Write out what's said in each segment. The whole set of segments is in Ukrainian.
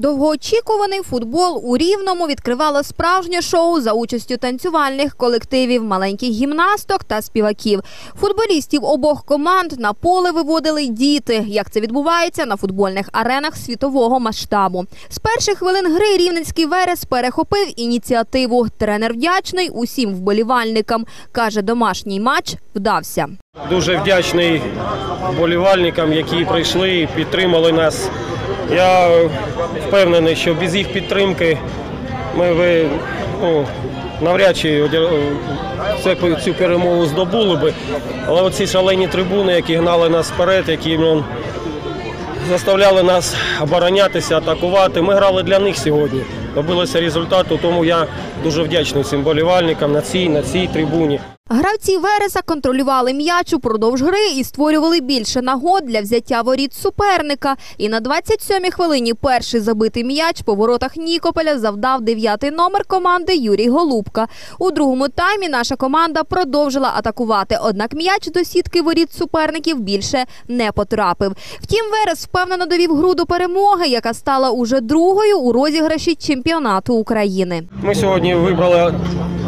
Довгоочікуваний футбол у Рівному відкривало справжнє шоу за участю танцювальних колективів, маленьких гімнасток та співаків. Футболістів обох команд на поле виводили діти. Як це відбувається на футбольних аренах світового масштабу? З перших хвилин гри рівненський верес перехопив ініціативу. Тренер вдячний усім вболівальникам. каже, домашній матч вдався. Дуже вдячний болівальникам, які прийшли і підтримали нас. Я впевнений, що без їх підтримки ми би ну, навряд чи цю перемогу здобули би. Але оці шалені трибуни, які гнали нас вперед, які ну, заставляли нас оборонятися, атакувати. Ми грали для них сьогодні. Добилися результату, тому я дуже вдячний цим болівальникам на цій, на цій трибуні. Гравці Вереса контролювали м'яч упродовж гри і створювали більше нагод для взяття воріт суперника. І на 27-й хвилині перший забитий м'яч по воротах Нікополя завдав дев'ятий номер команди Юрій Голубка. У другому таймі наша команда продовжила атакувати, однак м'яч до сітки воріт суперників більше не потрапив. Втім, Верес впевнено довів гру до перемоги, яка стала уже другою у розіграші чемпіонату України. Ми сьогодні вибрали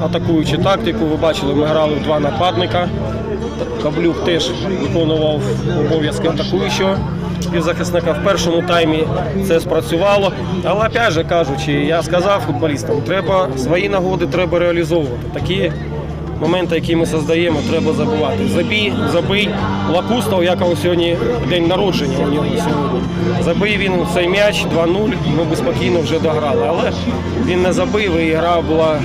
атакуючу тактику. Ви бачили, ми грали в два нападника. Каблюк теж виконував обов'язки атакуючого півзахисника. В першому таймі це спрацювало. Але опять же кажучи, я сказав футболістам, треба свої нагоди треба реалізовувати. Такі моменти, які ми создаємо, треба забувати. Забій, забий Лакустов, якого сьогодні день народження у нього сьогодні. Забив він цей м'яч 2-0, ми б спокійно вже дограли. Але він не забив і гра була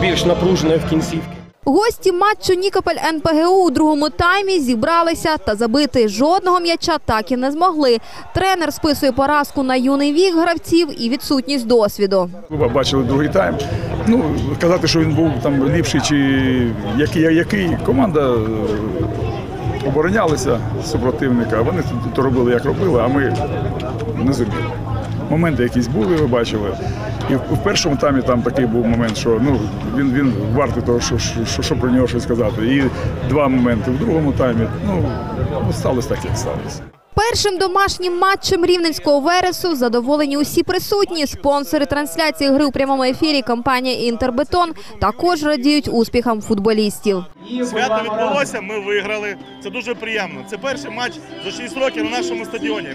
більш напруженою в кінцівці. Гості матчу Нікополь НПГУ у другому таймі зібралися та забити жодного м'яча так і не змогли. Тренер списує поразку на юний вік гравців і відсутність досвіду. Ви бачили другий тайм. Ну, казати, що він був там ліпший чи який, який команда е, оборонялася супротивника. Вони то робили, як робили, а ми не зуміли. Моменти якісь були, ви бачили. І в, першому таймі там такий був момент, що ну, він, він вартий того, що, що, що, що про нього щось сказати. І два моменти в другому таймі. Ну, ну сталося так, як сталося. Першим домашнім матчем рівненського вересу задоволені усі присутні. Спонсори трансляції гри у прямому ефірі компанія Інтербетон також радіють успіхам футболістів. Свято відбулося, ми виграли. Це дуже приємно. Це перший матч за 6 років на нашому стадіоні.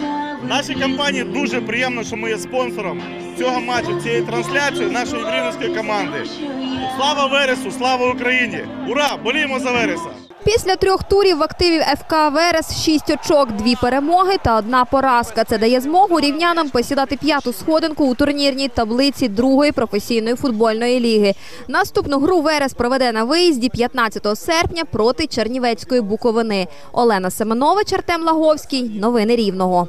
Нашій компанії дуже приємно, що ми є спонсором цього матчу, цієї трансляції нашої рівненської команди. Слава Вересу, слава Україні! Ура! Боліємо за Вереса! Після трьох турів в активі ФК Верес шість очок, дві перемоги та одна поразка. Це дає змогу рівнянам посідати п'яту сходинку у турнірній таблиці другої професійної футбольної ліги. Наступну гру Верес проведе на виїзді 15 серпня проти Чернівецької Буковини. Олена Семенович, Артем Лаговський. Новини Рівного.